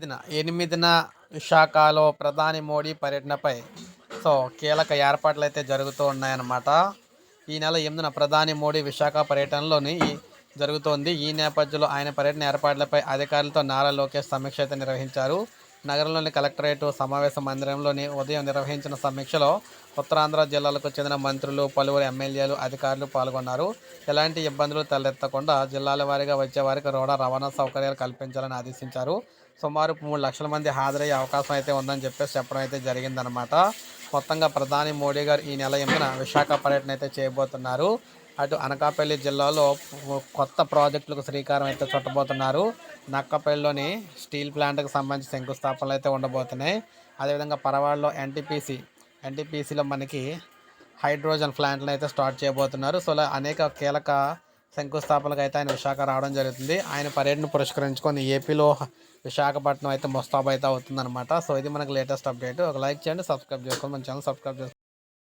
ఎనిమిదిన ఎనిమిదిన విశాఖలో ప్రధాని మోడీ పర్యటనపై సో కీలక ఏర్పాట్లు అయితే జరుగుతూ ఉన్నాయన్నమాట. ఈ నెల ఎనిమిదిన ప్రధాని మోడీ విశాఖ పర్యటనలోని జరుగుతోంది. ఈ నేపథ్యంలో ఆయన పర్యటన ఏర్పాట్లపై అధికారులతో నారా లోకేష్ సమీక్ష అయితే నిర్వహించారు. నగరంలోని కలెక్టరేట్ సమావేశ మందిరంలోని ఉదయం నిర్వహించిన సమీక్షలో ఉత్తరాంధ్ర జిల్లాలకు చెందిన మంత్రులు పలువురు ఎమ్మెల్యేలు అధికారులు పాల్గొన్నారు. ఎలాంటి ఇబ్బందులు తలెత్తకుండా జిల్లాల వారీగా వచ్చే వారికి రోడ్డు రవాణా సౌకర్యాలు కల్పించాలని ఆదేశించారు. సుమారు మూడు లక్షల మంది హాజరయ్యే అవకాశం అయితే ఉందని చెప్పేసి చెప్పడం అయితే జరిగిందనమాట మొత్తంగా ప్రధాని మోడీ గారు ఈ నెల ఎనిమిదిన విశాఖ పర్యటన అయితే చేయబోతున్నారు. అటు అనకాపల్లి జిల్లాలో కొత్త ప్రాజెక్టులకు శ్రీకారం అయితే చుట్టబోతున్నారు. నక్కపల్లిలోని స్టీల్ ప్లాంట్కి సంబంధించి శంకుస్థాపనలు అయితే ఉండబోతున్నాయి. అదేవిధంగా పరవాడలో ఎన్టీపీసీ ఎన్టీపీసీలో మనకి హైడ్రోజన్ ప్లాంట్లను అయితే స్టార్ట్ చేయబోతున్నారు. సో అనేక కీలక శంకుస్థాపనకు అయితే ఆయన విశాఖ రావడం జరుగుతుంది. ఆయన పర్యటన పురస్కరించుకొని ఏపీలో విశాఖపట్నం అయితే ముస్తాబ్ అయితే అవుతుందన్నమాట. సో ఇది మనకి లేటెస్ట్ అప్డేట్. ఒక లైక్ చేయండి సబ్స్క్రైబ్ చేసుకోండి. మన ఛానల్ సబ్స్క్రైబ్ చేసుకోండి.